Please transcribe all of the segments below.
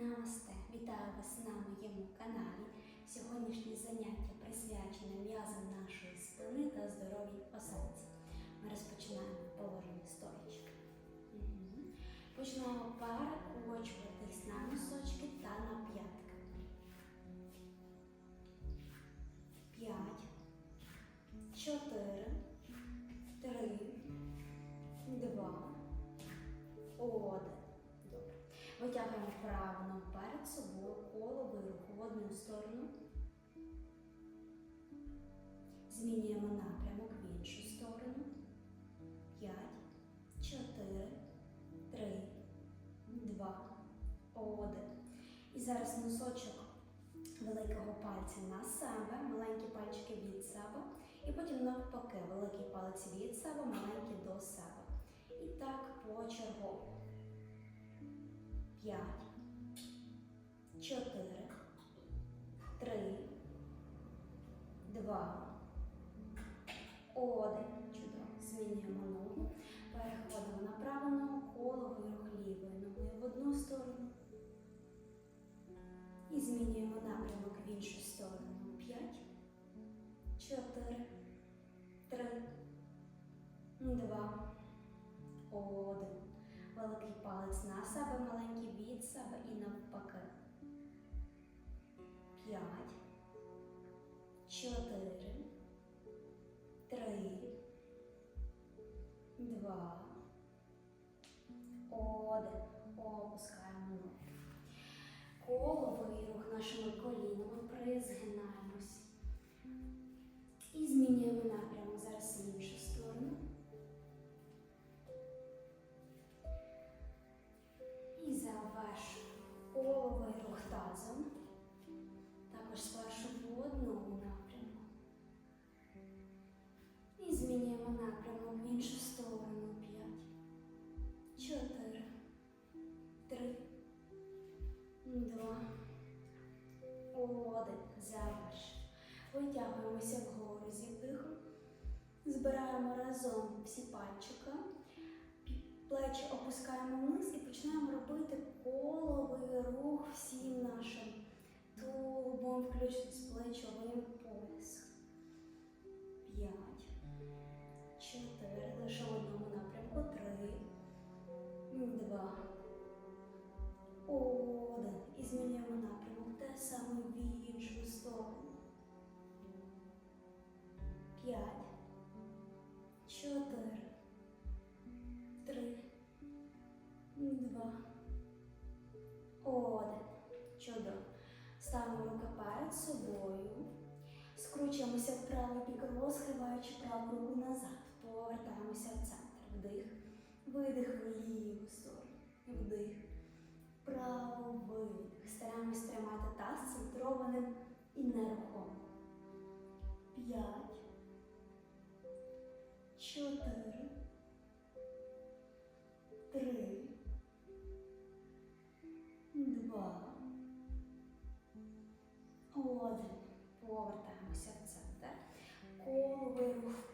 Намасте! Вітаю вас на моєму каналі. Сьогоднішнє заняття присвячене м'язам нашої спини та здоров'ю осанці. Ми розпочинаємо положення стоячки. Мгм. Починаємо перекочуватись на носочки та на п'ятки. П'ять, чотири, три, два, один. Витягуємо праву перед собою, коловий рух в одну сторону. Змінюємо напрямок в іншу сторону. П'ять, чотири, три, два, один. І зараз носочок великого пальця на себе, маленькі пальчики від себе. І потім навпаки, великий палець від себе, маленький до себе. І так почергово. П'ять, чотири, три, два, один. Чудово. Змінюємо ногу. Переходимо на праву ногу, рух лівою ногою в одну сторону. І змінюємо напрямок в іншу сторону. П'ять, чотири, три, два, один. Великий палець на себе, маленький від себе і навпаки. П'ять, чотири, Збираємо разом всі пальчика. Плечі опускаємо вниз і починаємо робити коловий рух всім нашим тулубом, включно з плечовим поясом. П'ять, чотири, лише в одному напрямку. Три, два, один. І змінюємо напрямок. Те саме в іншу сторону. П'ять, чотири три, два, один. Чудово. Ставимо руки перед собою. Скручуємося в правий бік, розхиваючи праву руку назад. Повертаємося в центр. Вдих. Видих в ліву сторону. Вдих. Право видих. Стараємось тримати таз центрованим і нерухомим. П'ять. Чотири три, два, один. Повертаємося в центр. Коловий рух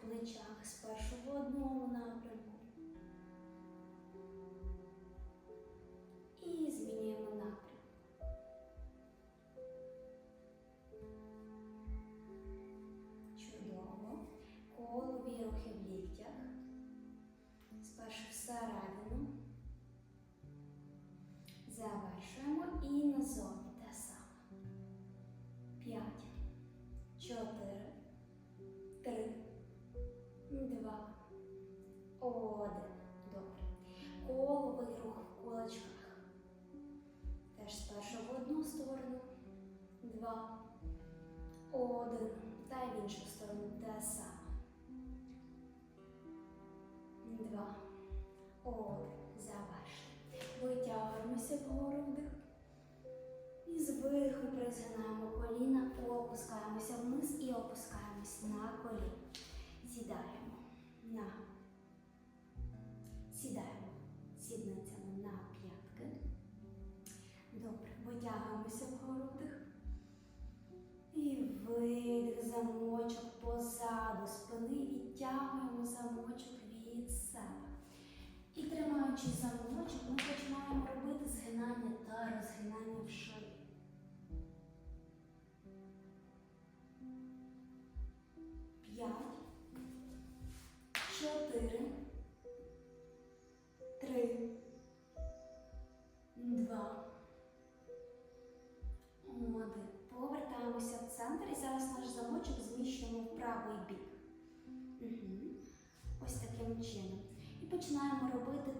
Завершуємо і назовні видих, замочок позаду спини, відтягуємо замочок від себе. І тримаючи замочок, ми починаємо робити згинання та розгинання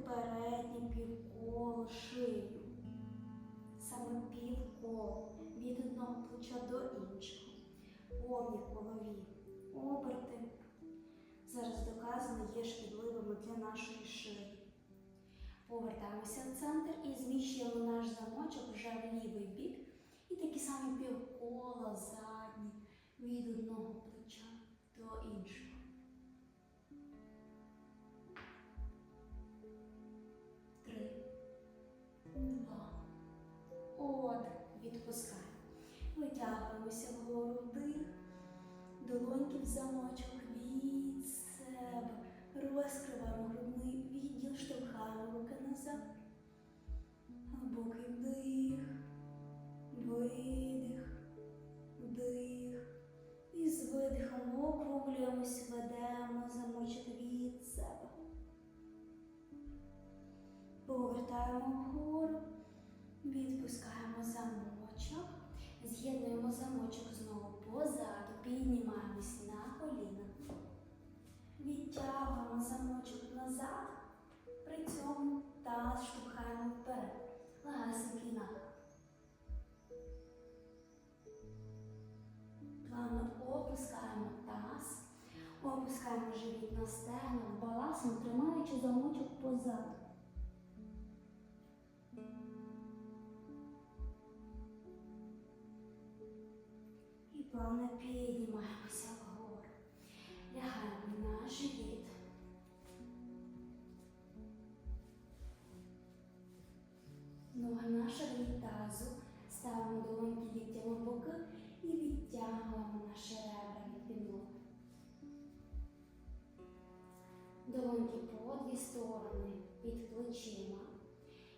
переднє півколо шию. Саме півколо від одного плеча до іншого. Повні колові оберти. Зараз доказано є шкідливими для нашої шиї. Повертаємося в центр і зміщуємо наш замочок вже в лівий бік. І такі самі півкола задні від одного плеча до іншого. Витягуємося вгору вдих. Долоньки в замочок від себе. Розкриваємо грудний відділ, штовхаємо руки назад. Глибокий вдих, видих, вдих. І з видихом округлюємось, ведемо замочок від себе. Повертаємо вгору, відпускаємо замочок, з'єднуємо замочок знову позаду, піднімаємось на коліна. Відтягуємо замочок назад, при цьому таз штовхаємо вперед. Легасенький нахил. Плавно опускаємо таз, опускаємо живіт на стегна, балансом, тримаючи замочок позаду. Плавно піднімаємося вгору. Лягаємо на живіт. Ноги на ширині тазу. Ставимо долоньки ліктями в боки і відтягуємо наші ребра від підлоги. Долоньки по дві сторони під плечима.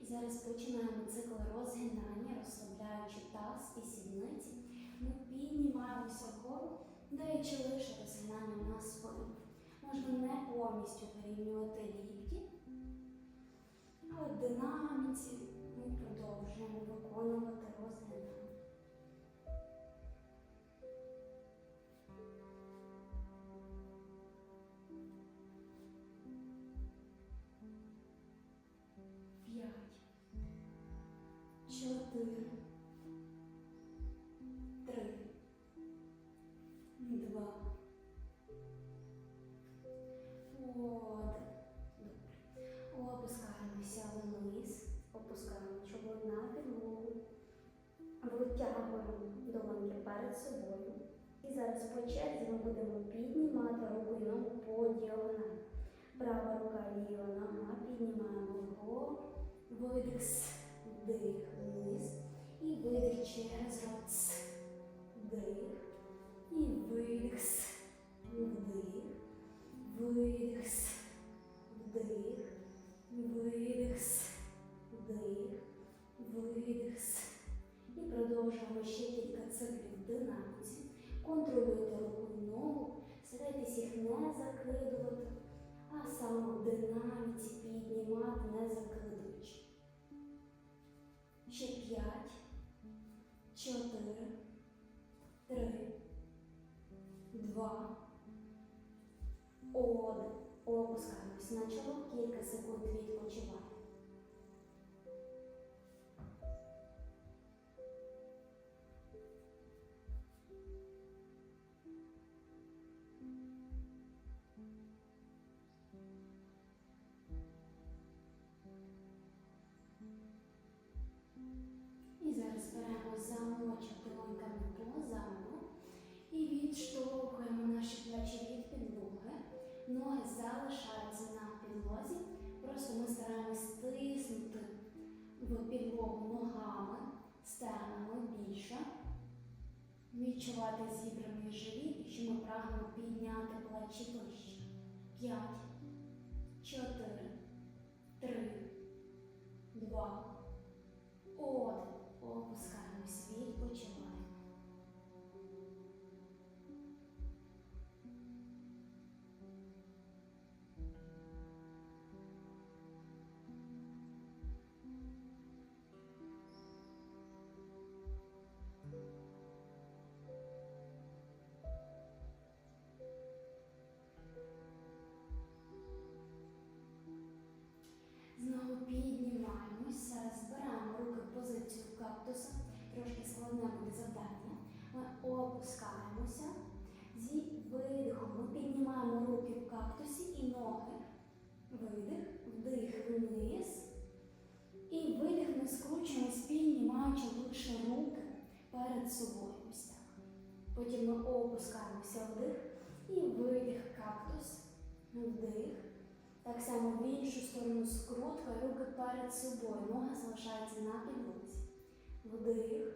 І зараз починаємо цикл розгинання, розслабляючи таз і сідниці. Ми піднімаємося вгору, даючи лише розгинання на спину. Можна не повністю порівнювати лікті, а в динаміці ми продовжуємо виконувати не закидувати, а саму в динаміці піднімати, не закидуючи. Відштовхуємо наші плечі від підлоги. Ноги залишаються на підлозі. Просто ми стараємось стиснути в підлогу ногами, стегнами більше. Відчувати зібраний живіт, що ми прагнемо підняти плечі вище. П'ять, чотири, три, два, один. Опускаємось, відпочиваємо. Піднімаємося, е, збираємо руки в позицію кактуса, трошки складне буде завдання. Ми опускаємося. Зі видихом ми піднімаємо руки в кактусі і ноги. Видих, вдих вниз. І видих ми скручуємо спільні, маючи лише руки перед собою. Ось так. Потім ми опускаємося вдих і видих кактус, вдих. Так само в іншу сторону скрутка, руки перед собою. нога залишається на підлозі. Вдих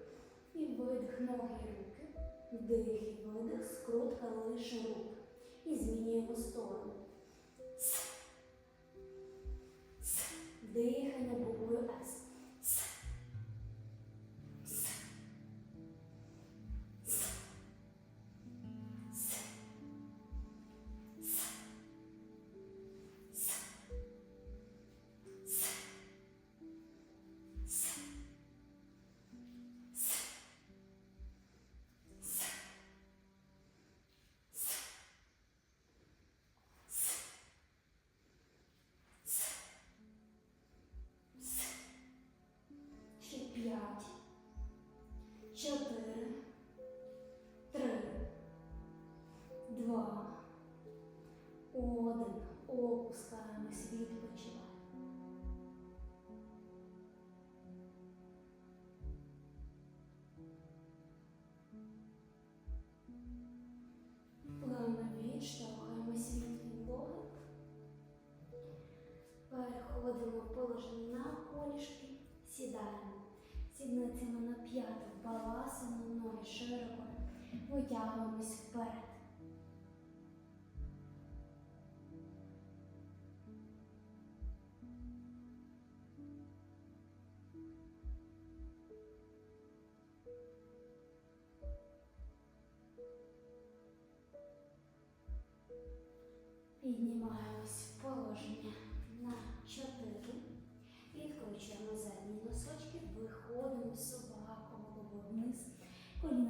і видих ноги руки. Вдих і видих, скрутка лише руки. І змінюємо сторону. Дихання буквою. С. Плавно світлі від. Переходимо в положення на колішки, сідаємо. Сідницями на п'яту баласину, ноги широко, витягуємось вперед.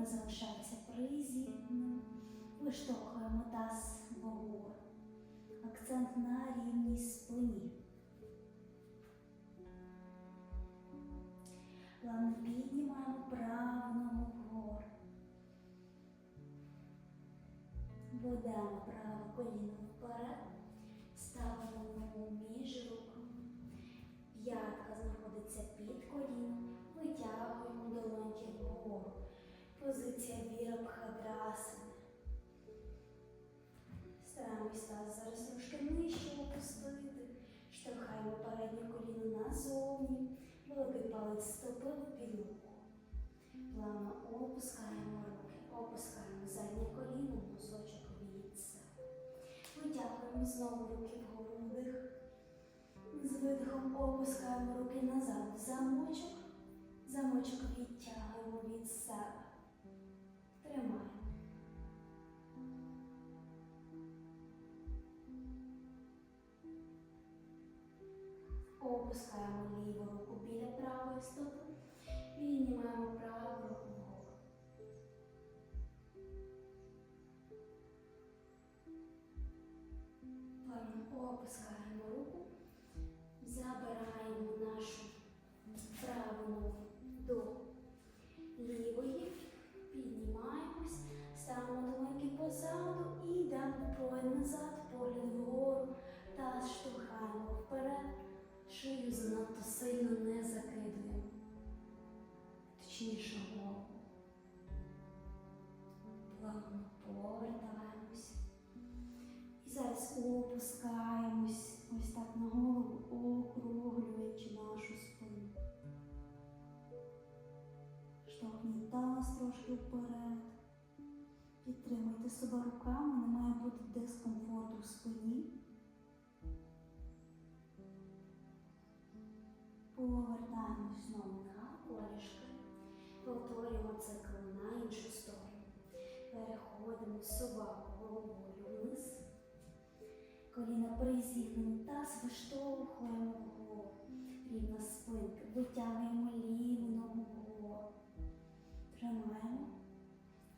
Коліна залишаються. Виштовхуємо таз вгору. Акцент на рівній спині. Плавно піднімаємо праву вгору. Ведемо великий палець стопи в підлогу. Плавно опускаємо руки, опускаємо заднє коліно, носочок себе. Витягуємо знову руки вгору вдих. З видихом опускаємо руки назад в замочок. Замочок відтягуємо від себе. Тримаємо. situation виштовхуємо вгору. Рівна спинка. Витягуємо ліву ногу вгору. Тримаємо.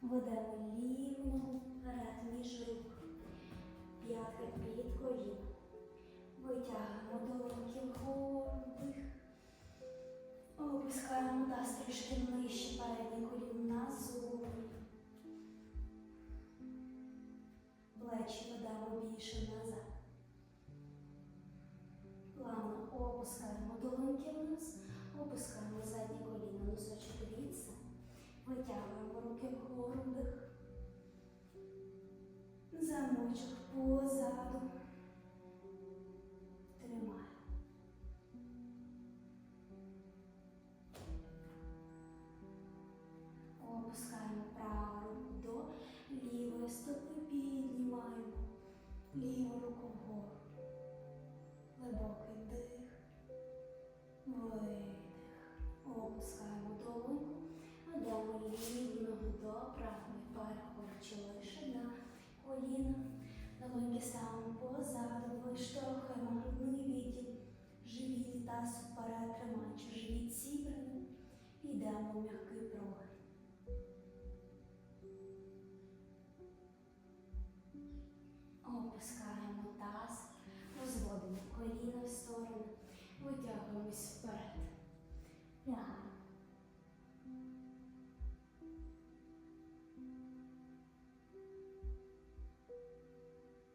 Ведемо ліву ногу вперед між рук. П'ятки під коліном. Витягуємо долоньки вгору. Вдих. Опускаємо таз трішки нижче переднє коліно назовні. Плечі ведемо більше назад. Опускаємо долоньки вниз, опускаємо заднє коліно, носочок відстань. Витягуємо руки вгору вдих. Замочок позаду.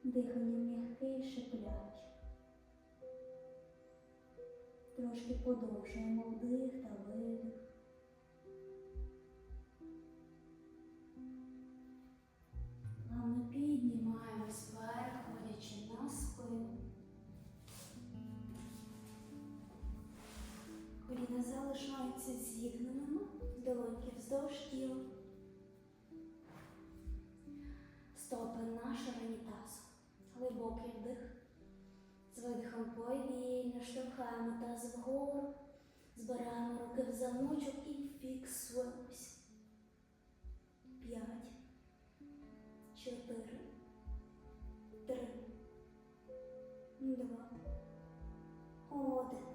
Дихання м'яке і шипляче. Трошки подовжуємо вдих та видих. Плавно піднімаємось, переходячи на спину. Коліна залишаються зігненими, долоньки вздовж тіла. Стопи на ширині. Глибокий вдих. З видихом повільно штовхаємо таз вгору, збираємо руки в замочок і фіксуємося. П'ять, чотири, три, два, один.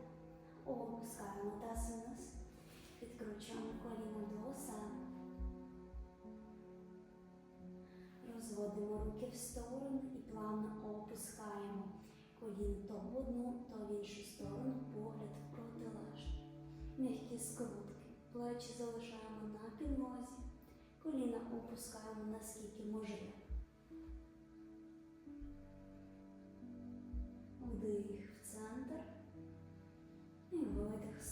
Опускаємо таз вниз, підкручуємо коліна до осаду. Розводимо руки в сторону і плавно опускаємо коліна то в одну, то в іншу сторону, погляд в протилежну. М'які скрутки. Плечі залишаємо на підлозі. Коліна опускаємо наскільки можливо. Вдих в центр і видих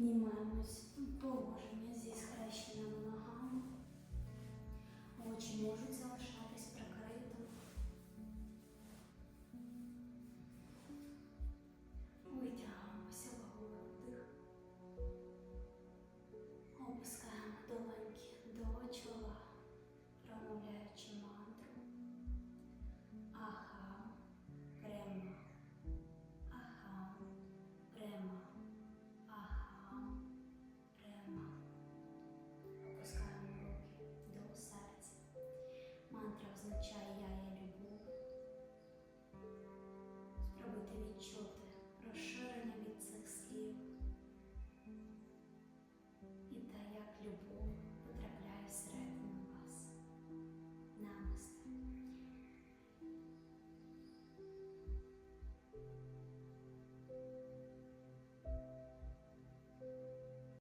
повертаємось